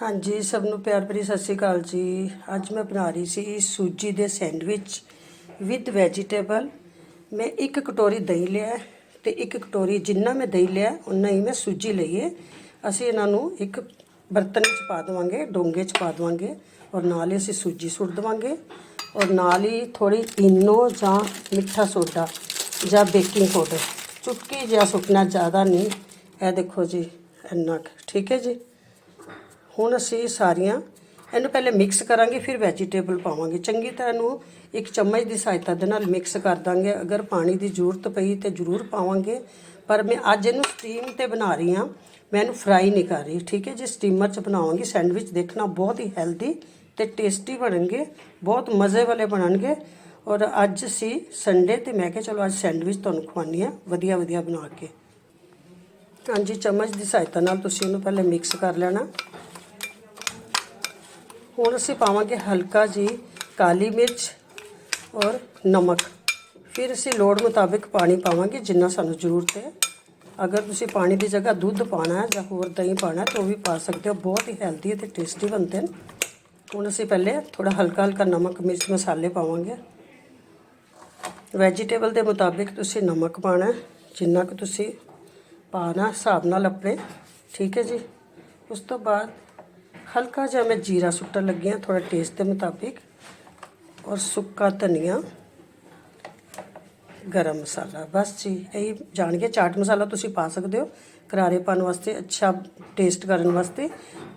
ਹਾਂਜੀ ਸਭ ਨੂੰ ਪਿਆਰ ਭਰੀ ਸਤਿ ਸ਼੍ਰੀ ਅਕਾਲ ਜੀ। ਅੱਜ ਮੈਂ ਬਣਾ ਰਹੀ ਸੀ ਸੂਜੀ ਦੇ ਸੈਂਡਵਿਚ ਵਿਦ ਵੈਜੀਟੇਬਲ ਮੈਂ ਇੱਕ ਕਟੋਰੀ ਦਹੀਂ ਲਿਆ ਹੈ ਤੇ ਇੱਕ ਕਟੋਰੀ ਜਿੰਨਾ ਮੈਂ ਦਹੀਂ ਲਿਆ ਉਨਾ ਹੀ ਮੈਂ ਸੂਜੀ ਲਈ ਹੈ। ਅਸੀਂ ਇਹਨਾਂ ਨੂੰ ਇੱਕ ਬਰਤਨ ਵਿੱਚ ਪਾ ਦੇਵਾਂਗੇ ਡੋਂਗੇ 'ਚ ਪਾ ਦੇਵਾਂਗੇ ਔਰ ਨਾਲ ਹੀ ਅਸੀਂ ਸੂਜੀ ਸੁੱਟ ਦੇਵਾਂਗੇ ਔਰ ਨਾਲ ਹੀ ਥੋੜੀ ਇਨੋ ਜਾਂ ਮਿੱਠਾ ਸੋਡਾ ਜਾਂ ਬੇਕਿੰਗ ਪਾਊਡਰ ਚੁਟਕੀ ਜਿਹਾ ਸੁੱਟਣਾ ਜ਼ਿਆਦਾ ਨਹੀਂ। ਇਹ ਦੇਖੋ ਜੀ ਇੰਨਾ ਕੁ, ਠੀਕ ਹੈ ਜੀ? ਹੁਣ ਅਸੀਂ ਸਾਰੀਆਂ ਇਹਨੂੰ ਪਹਿਲੇ ਮਿਕਸ ਕਰਾਂਗੇ, ਫਿਰ ਵੈਜੀਟੇਬਲ ਪਾਵਾਂਗੇ। ਚੰਗੀ ਤਰ੍ਹਾਂ ਨੂੰ ਇੱਕ ਚਮਚ ਦੀ ਸਹਾਇਤਾ ਦੇ ਨਾਲ ਮਿਕਸ ਕਰ ਦਾਂਗੇ। ਅਗਰ ਪਾਣੀ ਦੀ ਜ਼ਰੂਰਤ ਪਈ ਤੇ ਜ਼ਰੂਰ ਪਾਵਾਂਗੇ। ਪਰ ਮੈਂ ਅੱਜ ਇਹਨੂੰ ਸਟੀਮ ਤੇ ਬਣਾ ਰਹੀ ਹਾਂ। ਮੈਂ ਇਹਨੂੰ ਫਰਾਈ ਨਹੀਂ ਕਰ ਰਹੀ, ਠੀਕ ਹੈ ਜੇ? ਸਟੀਮਰ 'ਚ ਬਣਾਵਾਂਗੀ। ਸੈਂਡਵਿਚ ਦੇਖਣਾ ਬਹੁਤ ਹੀ ਹੈਲਦੀ ਤੇ ਟੇਸਟੀ ਬਣਨਗੇ। ਬਹੁਤ ਮਜ਼ੇ ਵਾਲੇ ਬਣਨਗੇ। ਔਰ ਅੱਜ ਸੀ ਸੰਡੇ ਤੇ ਮੈਂ ਕਿਹਾ ਚਲੋ ਅੱਜ ਸੈਂਡਵਿਚ ਤੁਹਾਨੂੰ ਖਵਾਉਂਦੀ ਹਾਂ। ਵਧੀਆ ਵਧੀਆ ਬਣਾ ਕੇ। ਹਾਂਜੀ, ਚਮਚ ਦੀ ਸਹਾਇਤਾ ਨਾਲ ਤੁਸੀਂ ਇਹਨੂੰ ਪਹਿਲੇ ਮਿਕਸ ਕਰ ਲੈਣਾ। ਹੁਣ ਅਸੀਂ ਪਾਵਾਂਗੇ ਹਲਕਾ ਜੀ ਕਾਲੀ ਮਿਰਚ ਔਰ ਨਮਕ। ਫਿਰ ਅਸੀਂ ਲੋੜ ਮੁਤਾਬਿਕ ਪਾਣੀ ਪਾਵਾਂਗੇ ਜਿੰਨਾ ਸਾਨੂੰ ਜ਼ਰੂਰਤ ਹੈ। ਅਗਰ ਤੁਸੀਂ ਪਾਣੀ ਦੀ ਜਗ੍ਹਾ ਦੁੱਧ ਪਾਣਾ ਹੈ ਜਾਂ ਹੋਰ ਦਹੀਂ ਪਾਣਾ ਤਾਂ ਉਹ ਵੀ ਪਾ ਸਕਦੇ ਹੋ। ਬਹੁਤ ਹੀ ਹੈਲਦੀ ਅਤੇ ਟੇਸਟੀ ਬਣਦੇ ਨੇ। ਹੁਣ ਅਸੀਂ ਪਹਿਲੇ ਥੋੜਾ ਹਲਕਾ ਹਲਕਾ ਨਮਕ ਮਿਰਚ ਮਸਾਲੇ ਪਾਵਾਂਗੇ। ਵੈਜੀਟੇਬਲ ਦੇ ਮੁਤਾਬਿਕ ਤੁਸੀਂ ਨਮਕ ਪਾਣਾ ਜਿੰਨਾ ਕਿ ਤੁਸੀਂ ਪਾਣਾ ਹਿਸਾਬ ਨਾਲ ਆਪਣੇ। ਠੀਕ ਹੈ ਜੀ। ਉਸ ਤੋਂ ਬਾਅਦ ਹਲਕਾ ਜਿਹਾ ਮੈਂ ਜੀਰਾ ਸੁੱਟਣ ਲੱਗੀ ਹਾਂ ਥੋੜਾ ਟੇਸਟ ਦੇ ਮੁਤਾਬਿਕ। ਔਰ ਸੁੱਕਾ ਧਨੀਆ, ਗਰਮ ਮਸਾਲਾ। ਬਸ ਜੀ, ਇਹ ਜਾਣ ਕੇ ਚਾਟ ਮਸਾਲਾ ਤੁਸੀਂ ਪਾ ਸਕਦੇ ਹੋ ਕਰਾਰੇ ਕਰਾਰੇਪਨ ਵਾਸਤੇ, ਅੱਛਾ ਟੇਸਟ ਕਰਨ ਵਾਸਤੇ।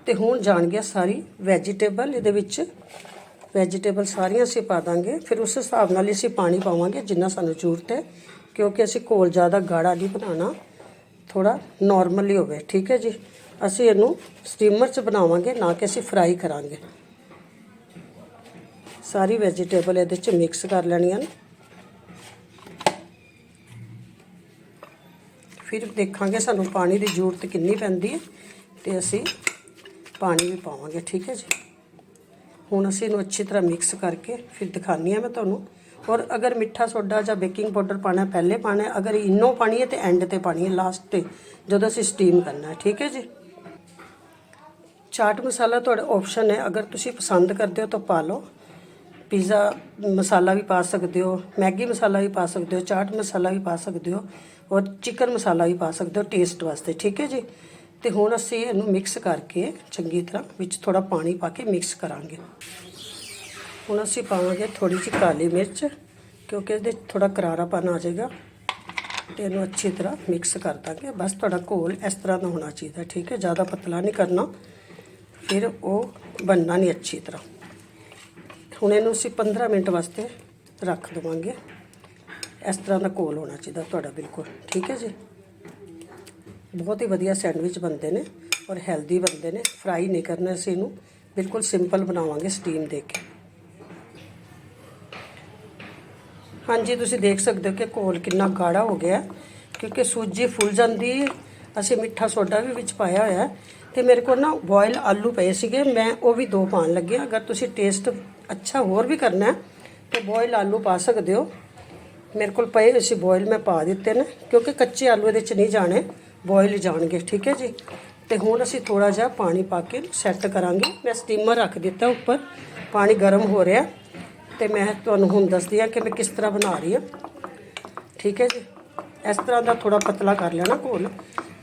ਤੇ ਹੁਣ ਜਾਣ ਗਿਆ ਸਾਰੀ ਵੈਜੀਟੇਬਲ ਇਹਦੇ ਵਿੱਚ ਵੈਜੀਟੇਬਲ ਸਾਰੀਆਂ ਅਸੀਂ ਪਾ ਦਾਂਗੇ। ਫਿਰ ਉਸ ਹਿਸਾਬ ਨਾਲ ਅਸੀਂ ਪਾਣੀ ਪਾਵਾਂਗੇ, ਜਿੰਨਾ ਸਾਨੂੰ ਜ਼ਰੂਰਤ ਹੈ, ਕਿਉਂਕਿ ਅਸੀਂ ਘੋਲ ਜ਼ਿਆਦਾ ਗਾੜਾ ਨਹੀਂ ਬਣਾਉਣਾ। ਥੋੜਾ ਨਾਰਮਲ ਹੀ ਹੋਵੇ, ਠੀਕ ਹੈ ਜੀ? ਅਸੀਂ ਇਹਨੂੰ ਸਟੀਮਰ 'ਚ ਬਣਾਵਾਂਗੇ, ਨਾ ਕਿ ਅਸੀਂ ਫਰਾਈ ਕਰਾਂਗੇ। ਸਾਰੀ ਵੈਜੀਟੇਬਲ ਇਹਦੇ 'ਚ ਮਿਕਸ ਕਰ ਲੈਣੀਆਂ ਨੇ। ਫਿਰ ਦੇਖਾਂਗੇ ਸਾਨੂੰ ਪਾਣੀ ਦੀ ਜ਼ਰੂਰਤ ਕਿੰਨੀ ਪੈਂਦੀ ਹੈ ਤੇ ਅਸੀਂ ਪਾਣੀ ਵੀ ਪਾਵਾਂਗੇ, ਠੀਕ ਹੈ ਜੀ। ਹੁਣ ਅਸੀਂ ਇਹਨੂੰ ਅੱਛੀ ਤਰ੍ਹਾਂ ਮਿਕਸ ਕਰਕੇ ਫਿਰ ਦਿਖਾਉਂਦੀ ਹਾਂ ਮੈਂ ਤੁਹਾਨੂੰ। ਔਰ ਅਗਰ ਮਿੱਠਾ ਸੋਡਾ ਜਾਂ ਬੇਕਿੰਗ ਪਾਊਡਰ ਪਾਣਾ ਪਹਿਲੇ ਪਾਣਾ ਅਗਰ ਇਨੋ ਪਾਣੀ ਹੈ ਤੇ ਐਂਡ ਤੇ ਪਾਣੀ ਹੈ ਲਾਸਟ ਤੇ, ਜਦੋਂ ਅਸੀਂ ਸਟੀਮ ਕਰਨਾ ਠੀਕ ਹੈ ਜੀ। ਚਾਟ ਮਸਾਲਾ ਤੁਹਾਡਾ ਆਪਸ਼ਨ ਹੈ। ਅਗਰ ਤੁਸੀਂ ਪਸੰਦ ਕਰਦੇ ਹੋ ਤਾਂ ਪਾ ਲਓ। ਪੀਜ਼ਾ ਮਸਾਲਾ ਵੀ ਪਾ ਸਕਦੇ ਹੋ, ਮੈਗੀ ਮਸਾਲਾ ਵੀ ਪਾ ਸਕਦੇ ਹੋ, ਚਾਟ ਮਸਾਲਾ ਵੀ ਪਾ ਸਕਦੇ ਹੋ ਔਰ ਚਿਕਨ ਮਸਾਲਾ ਵੀ ਪਾ ਸਕਦੇ ਹੋ ਟੇਸਟ ਵਾਸਤੇ, ਠੀਕ ਹੈ ਜੀ? ਤੇ ਹੁਣ ਅਸੀਂ ਇਹਨੂੰ ਮਿਕਸ ਕਰਕੇ ਚੰਗੀ ਤਰ੍ਹਾਂ ਵਿੱਚ ਥੋੜਾ ਪਾਣੀ ਪਾ ਕੇ ਮਿਕਸ ਕਰਾਂਗੇ। ਹੁਣ ਅਸੀਂ ਪਾਵਾਂਗੇ ਥੋੜੀ ਜਿਹੀ ਕਾਲੀ ਮਿਰਚ, ਕਿਉਂਕਿ ਇਹਦੇ ਥੋੜਾ ਕਰਾਰਾਪਨ ਆ ਜਾਏਗਾ ਤੇ ਇਹਨੂੰ ਅੱਛੀ ਤਰ੍ਹਾਂ ਮਿਕਸ ਕਰ ਦਾਂਗੇ। ਬਸ ਤੁਹਾਡਾ ਘੋਲ ਇਸ ਤਰ੍ਹਾਂ ਦਾ ਹੋਣਾ ਚਾਹੀਦਾ, ਠੀਕ ਹੈ? ਜ਼ਿਆਦਾ ਪਤਲਾ ਨਹੀਂ ਕਰਨਾ। ਫਿਰ ਉਹ ਬਣਨਾ ਨਹੀਂ ਅੱਛੀ ਤਰ੍ਹਾਂ। ਹੁਣ ਇਹਨੂੰ ਅਸੀਂ 15 ਮਿੰਟ ਵਾਸਤੇ ਰੱਖ ਦਵਾਂਗੇ। ਇਸ ਤਰ੍ਹਾਂ ਦਾ ਕੋਲ ਹੋਣਾ ਚਾਹੀਦਾ ਤੁਹਾਡਾ ਬਿਲਕੁਲ, ਠੀਕ ਹੈ ਜੀ? ਬਹੁਤ ਹੀ ਵਧੀਆ ਸੈਂਡਵਿਚ ਬਣਦੇ ਨੇ ਔਰ ਹੈਲਦੀ ਬਣਦੇ ਨੇ। ਫਰਾਈ ਨਹੀਂ ਕਰਨਾ ਅਸੀਂ ਇਹਨੂੰ, ਬਿਲਕੁਲ ਸਿੰਪਲ ਬਣਾਵਾਂਗੇ ਸਟੀਮ ਦੇ ਕੇ। ਹਾਂਜੀ, ਤੁਸੀਂ ਦੇਖ ਸਕਦੇ ਹੋ ਕਿ ਕੋਲ ਕਿੰਨਾ ਗਾੜਾ ਹੋ ਗਿਆ, ਕਿਉਂਕਿ ਸੂਜੀ ਫੁੱਲ ਜਾਂਦੀ ਹੈ। ਅਸੀਂ ਮਿੱਠਾ ਸੋਡਾ ਵੀ ਵਿੱਚ ਪਾਇਆ ਹੋਇਆ ਤੇ ਮੇਰੇ ਕੋਲ ਨਾ ਬੋਇਲ ਆਲੂ ਪਏ ਸੀਗੇ, ਮੈਂ ਉਹ ਵੀ ਦੋ ਪਾਣ ਲੱਗਿਆ ਅਗਰ ਤੁਸੀਂ ਟੇਸਟ ਅੱਛਾ ਹੋਰ ਵੀ ਕਰਨਾ ਹੈ, ਤੇ ਬੋਇਲ ਆਲੂ ਪਾ ਸਕਦੇ ਹੋ। ਮੇਰੇ ਕੋਲ ਪਏ ਹੋਏ ਸੀ ਬੋਇਲ ਮੈਂ ਪਾ ਦਿੱਤੇ ਨੇ, ਕਿਉਂਕਿ ਕੱਚੇ ਆਲੂ ਇਹਦੇ ਚ ਨਹੀਂ ਜਾਣੇ ਬੋਇਲ ਜਾਣਗੇ। ਠੀਕ ਹੈ ਜੀ? ਤੇ ਹੁਣ ਅਸੀਂ ਥੋੜਾ ਜਿਹਾ ਪਾਣੀ ਪਾ ਕੇ ਸੈੱਟ ਕਰਾਂਗੇ। ਮੈਂ ਸਟੀਮਰ ਰੱਖ ਦਿੱਤਾ ਉੱਪਰ, ਪਾਣੀ ਗਰਮ ਹੋ ਰਿਹਾ ਤੇ ਮੈਂ ਤੁਹਾਨੂੰ ਹੁਣ ਦੱਸਦੀ ਹਾਂ ਕਿ ਮੈਂ ਕਿਸ ਤਰ੍ਹਾਂ ਬਣਾ ਰਹੀ ਹਾਂ। ਠੀਕ ਹੈ ਜੀ? ਇਸ ਤਰ੍ਹਾਂ ਦਾ ਥੋੜਾ ਪਤਲਾ ਕਰ ਲੈਣਾ ਘੋਲ।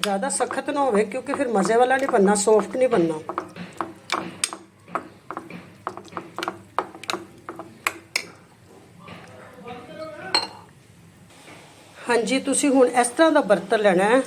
ਜ਼ਿਆਦਾ ਸਖਤ ਨਾ ਹੋਵੇ, ਕਿਉਂਕਿ ਫਿਰ ਮਜ਼ੇ ਵਾਲਾ ਨਹੀਂ ਬਣਨਾ ਸੌਫਟ ਨਹੀਂ ਬਣਨਾ। ਹਾਂਜੀ, ਤੁਸੀਂ ਹੁਣ ਇਸ ਤਰ੍ਹਾਂ ਦਾ ਬਰਤਨ ਲੈਣਾ ਹੈ,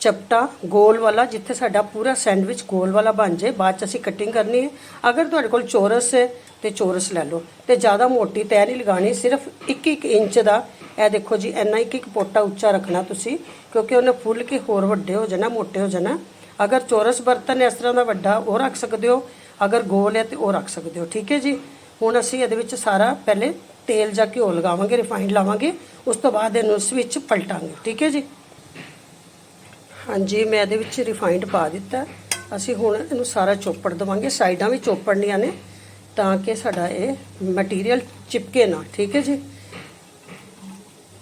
ਚਪਟਾ, ਗੋਲ ਵਾਲਾ, ਜਿੱਥੇ ਸਾਡਾ ਪੂਰਾ ਸੈਂਡਵਿਚ ਗੋਲ ਵਾਲਾ ਬਣ ਜਾਏ, ਬਾਅਦ ਚ ਅਸੀਂ ਕਟਿੰਗ ਕਰਨੀ ਹੈ। ਅਗਰ ਤੁਹਾਡੇ ਕੋਲ ਚੌਰਸ ਹੈ, ਤੇ ਚੌਰਸ ਲੈ ਲਓ। ਤੇ ਜ਼ਿਆਦਾ ਮੋਟੀ ਤੈਅ ਨਹੀਂ ਲਗਾਣੀ ਸਿਰਫ 1-1 ਇੰਚ ਦਾ ਇਹ ਦੇਖੋ ਜੀ, ਇੰਨਾ ਇੱਕ ਇੱਕ ਪੋਟਾ ਉੱਚਾ ਰੱਖਣਾ ਤੁਸੀਂ, ਕਿਉਂਕਿ ਉਹਨੇ ਫੁੱਲ ਕੇ ਹੋਰ ਵੱਡੇ ਹੋ ਜਾਣਾ, ਮੋਟੇ ਹੋ ਜਾਣਾ। ਅਗਰ ਚੌਰਸ ਬਰਤਨ ਇਸ ਤਰ੍ਹਾਂ ਦਾ ਵੱਡਾ, ਉਹ ਰੱਖ ਸਕਦੇ ਹੋ। ਅਗਰ ਗੋਲ ਹੈ ਤੇ ਉਹ ਰੱਖ ਸਕਦੇ ਹੋ, ਠੀਕ ਹੈ ਜੀ? ਹੁਣ ਅਸੀਂ ਇਹਦੇ ਵਿੱਚ ਸਾਰਾ ਪਹਿਲੇ ਤੇਲ ਜਾਂ ਘਿਓ ਲਗਾਵਾਂਗੇ ਰਿਫਾਈਨਡ ਲਾਵਾਂਗੇ। ਉਸ ਤੋਂ ਬਾਅਦ ਇਹਨੂੰ ਸਵਿਚ ਪਲਟਾਂਗੇ, ਠੀਕ ਹੈ ਜੀ? ਹਾਂਜੀ, ਮੈਂ ਇਹਦੇ ਵਿੱਚ ਰਿਫਾਈਨਡ ਪਾ ਦਿੱਤਾ। ਅਸੀਂ ਹੁਣ ਇਹਨੂੰ ਸਾਰਾ ਚੋਪੜ ਦਵਾਂਗੇ, ਸਾਈਡਾਂ ਵੀ ਚੋਪੜਨੀਆਂ ਨੇ, ਤਾਂ ਕਿ ਸਾਡਾ ਇਹ ਮਟੀਰੀਅਲ ਚਿਪਕੇ ਨਾ, ਠੀਕ ਹੈ ਜੀ?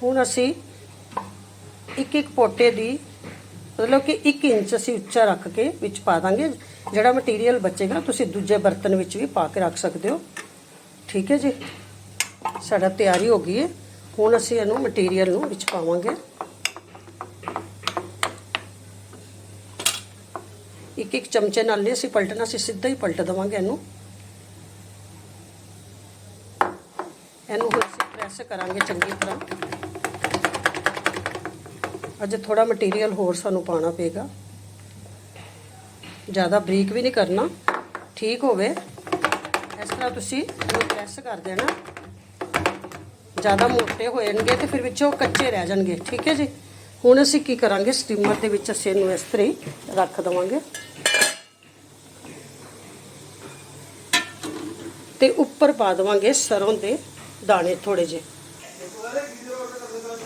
ਹੁਣ ਅਸੀਂ ਇੱਕ ਇੱਕ ਪੋਟੇ ਦੀ ਮਤਲਬ ਕਿ 1 ਇੰਚ ਅਸੀਂ ਉੱਚਾ ਰੱਖ ਕੇ ਵਿੱਚ ਪਾ ਦਾਂਗੇ। ਜਿਹੜਾ ਮਟੀਰੀਅਲ ਬਚੇਗਾ, ਤੁਸੀਂ ਦੂਜੇ ਬਰਤਨ ਵਿੱਚ ਵੀ ਪਾ ਕੇ ਰੱਖ ਸਕਦੇ ਹੋ। ਠੀਕ ਹੈ ਜੀ? ਸਾਡਾ ਤਿਆਰੀ ਹੋ ਗਈ ਹੈ। ਹੁਣ ਅਸੀਂ ਇਹਨੂੰ ਮਟੀਰੀਅਲ ਨੂੰ ਵਿੱਚ ਪਾਵਾਂਗੇ। ਇੱਕ ਇੱਕ ਚਮਚੇ ਨਾਲ ਨਹੀਂ, ਅਸੀਂ ਪਲਟਣਾ, ਅਸੀਂ ਸਿੱਧਾ ਹੀ ਪਲਟ ਦੇਵਾਂਗੇ ਇਹਨੂੰ। ਇਹਨੂੰ ਹੁਣ ਅਸੀਂ ਪ੍ਰੈਸ ਕਰਾਂਗੇ ਚੰਗੀ ਤਰ੍ਹਾਂ। ਅੱਜ ਥੋੜਾ ਮਟੀਰੀਅਲ ਹੋਰ ਸਾਨੂੰ ਪਾਣਾ ਪਏਗਾ। ਜ਼ਿਆਦਾ ਬਰੀਕ ਵੀ ਨਹੀਂ ਕਰਨਾ, ਠੀਕ ਹੋਵੇ। ਇਸ ਤਰ੍ਹਾਂ ਤੁਸੀਂ ਇਹਨੂੰ ਪ੍ਰੈਸ ਕਰ ਦੇਣਾ ਜ਼ਿਆਦਾ ਮੋਟੇ ਹੋ ਜਾਣਗੇ ਤੇ ਫਿਰ ਵਿੱਚੋਂ ਕੱਚੇ ਰਹਿ ਜਾਣਗੇ, ਠੀਕ ਹੈ ਜੀ? ਹੁਣ ਅਸੀਂ ਕੀ ਕਰਾਂਗੇ ਸਟੀਮਰ ਦੇ ਵਿੱਚ ਅਸੀਂ ਇਹਨੂੰ ਇਸ ਤਰ੍ਹਾਂ ਹੀ ਰੱਖ ਦਵਾਂਗੇ। ਤੇ ਉੱਪਰ ਪਾ ਦਵਾਂਗੇ ਸਰੋਂ ਦੇ ਦਾਣੇ ਥੋੜੇ ਜਿਹੇ।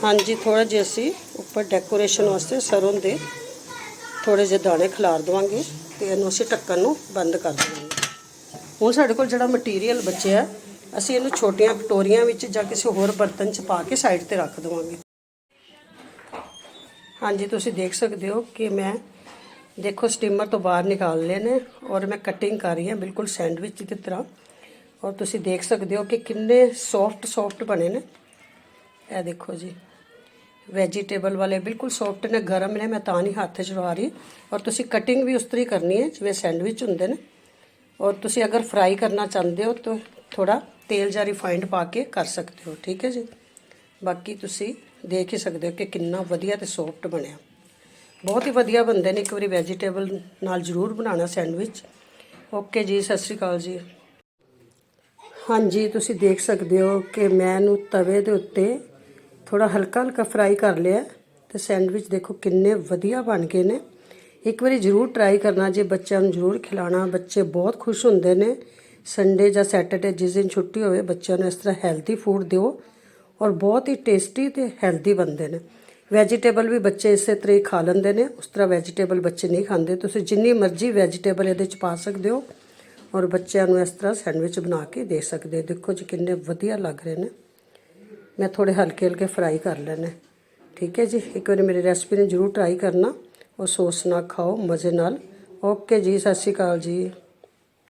ਹਾਂਜੀ ਥੋੜਾ ਜਿਹਾ ਅਸੀਂ ਉੱਪਰ ਡੈਕੋਰੇਸ਼ਨ ਵਾਸਤੇ ਸਰੋਂ ਦੇ ਥੋੜੇ ਜਿਹੇ ਦਾਣੇ ਖਿਲਾਰ ਦਵਾਂਗੇ ਤੇ ਇਹਨੂੰ ਅਸੀਂ ਢੱਕਣ ਨੂੰ ਬੰਦ ਕਰ ਦੇਵਾਂਗੇ। ਹੁਣ ਸਾਡੇ ਕੋਲ ਜਿਹੜਾ ਮਟੀਰੀਅਲ ਬਚਿਆ, ਅਸੀਂ ਇਹਨੂੰ ਛੋਟੀਆਂ ਕਟੋਰੀਆਂ ਵਿੱਚ ਜਾਂ ਕਿਸੇ ਹੋਰ ਬਰਤਨ 'ਚ ਪਾ ਕੇ ਸਾਈਡ ਤੇ ਰੱਖ ਦਵਾਂਗੇ। ਹਾਂਜੀ, ਤੁਸੀਂ ਦੇਖ ਸਕਦੇ ਹੋ ਕਿ ਮੈਂ ਦੇਖੋ ਸਟੀਮਰ ਤੋਂ ਬਾਹਰ ਨਿਕਾਲ ਲਏ ਨੇ ਔਰ ਮੈਂ ਕਟਿੰਗ ਕਰ ਰਹੀ ਹਾਂ ਬਿਲਕੁਲ ਸੈਂਡਵਿਚ ਦੀ ਤਰ੍ਹਾਂ। ਔਰ ਤੁਸੀਂ ਦੇਖ ਸਕਦੇ ਹੋ ਕਿ ਕਿੰਨੇ ਸੌਫਟ ਸੌਫਟ ਬਣੇ ਨੇ। ਇਹ ਦੇਖੋ ਜੀ। ਵੈਜੀਟੇਬਲ ਵਾਲੇ ਬਿਲਕੁਲ ਸੌਫਟ ਨੇ, ਗਰਮ ਨੇ, ਮੈਂ ਤਾਂ ਨਹੀਂ ਹੱਥ 'ਚ ਲਵਾ ਰਹੀ। ਔਰ ਤੁਸੀਂ ਕਟਿੰਗ ਵੀ ਉਸ ਤਰੀ ਕਰਨੀ ਹੈ, ਜਿਵੇਂ ਸੈਂਡਵਿਚ ਹੁੰਦੇ ਨੇ। ਔਰ ਤੁਸੀਂ ਅਗਰ ਫਰਾਈ ਕਰਨਾ ਚਾਹੁੰਦੇ ਹੋ ਤਾਂ ਥੋੜਾ ਤੇਲ ਜਾਂ ਰਿਫਾਈਨਡ ਪਾ ਕੇ ਕਰ ਸਕਦੇ ਹੋ, ਠੀਕ ਹੈ ਜੀ? ਬਾਕੀ ਤੁਸੀਂ ਦੇਖ ਹੀ ਸਕਦੇ ਹੋ ਕਿ ਕਿੰਨਾ ਵਧੀਆ ਤੇ ਸੌਫਟ ਬਣਿਆ। ਬਹੁਤ ਹੀ ਵਧੀਆ ਬਣਦੇ ਨੇ, ਇੱਕ ਵਾਰੀ ਵੈਜੀਟੇਬਲ ਨਾਲ ਜ਼ਰੂਰ ਬਣਾਉਣਾ ਸੈਂਡਵਿਚ ਓਕੇ ਜੀ, ਸਤਿ ਸ਼੍ਰੀ ਅਕਾਲ ਜੀ। ਹਾਂਜੀ, ਤੁਸੀਂ ਦੇਖ ਸਕਦੇ ਹੋ ਕਿ ਮੈਂ ਇਹਨੂੰ ਤਵੇ ਦੇ ਉੱਤੇ ਥੋੜਾ ਹਲਕਾ ਹਲਕਾ ਫਰਾਈ ਕਰ ਲਿਆ ਤੇ ਸੈਂਡਵਿਚ ਦੇਖੋ ਕਿੰਨੇ ਵਧੀਆ ਬਣ ਗਏ ਨੇ। ਇੱਕ ਵਾਰੀ ਜ਼ਰੂਰ ਟਰਾਈ ਕਰਨਾ, ਜੇ ਬੱਚਿਆਂ ਨੂੰ ਜ਼ਰੂਰ ਖਿਲਾਣਾ ਬੱਚੇ ਬਹੁਤ ਖੁਸ਼ ਹੁੰਦੇ ਨੇ। ਸੰਡੇ ਜਾਂ ਸੈਟਰਡੇ ਜਿਸ ਦਿਨ ਛੁੱਟੀ ਹੋਵੇ, ਬੱਚਿਆਂ ਨੂੰ ਇਸ ਤਰ੍ਹਾਂ ਹੈਲਦੀ ਫੂਡ ਦਿਓ ਔਰ ਬਹੁਤ ਹੀ ਟੇਸਟੀ ਤੇ ਹੈਲਦੀ ਬਣਦੇ ਨੇ। ਵੈਜੀਟੇਬਲ ਵੀ ਬੱਚੇ ਇਸੇ ਤਰ੍ਹਾਂ ਹੀ ਖਾ ਲੈਂਦੇ ਨੇ, ਉਸ ਤਰ੍ਹਾਂ ਵੈਜੀਟੇਬਲ ਬੱਚੇ ਨਹੀਂ ਖਾਂਦੇ। ਤੁਸੀਂ ਜਿੰਨੀ ਮਰਜ਼ੀ ਵੈਜੀਟੇਬਲ ਇਹਦੇ ਚ ਪਾ ਸਕਦੇ ਹੋ ਔਰ ਬੱਚਿਆਂ ਨੂੰ ਇਸ ਤਰ੍ਹਾਂ ਸੈਂਡਵਿਚ ਬਣਾ ਕੇ ਦੇ ਸਕਦੇ ਦੇਖੋ ਜੀ ਕਿੰਨੇ ਵਧੀਆ ਲੱਗ ਰਹੇ ਨੇ। ਮੈਂ ਥੋੜੇ ਹਲਕੇ ਹਲਕੇ ਫਰਾਈ ਕਰ ਲੈਣੇ ਠੀਕ ਹੈ ਜੀ? ਇੱਕ ਵਾਰੀ ਮੇਰੀ ਰੈਸਪੀ ਨੂੰ ਜ਼ਰੂਰ ਟਰਾਈ ਕਰਨਾ। ਉਹ ਸੋਸ ਨਾ ਖਾਓ, ਮਜ਼ੇ ਨਾਲ। ਓਕੇ ਜੀ, ਸਤਿ ਸ਼੍ਰੀ ਅਕਾਲ ਜੀ।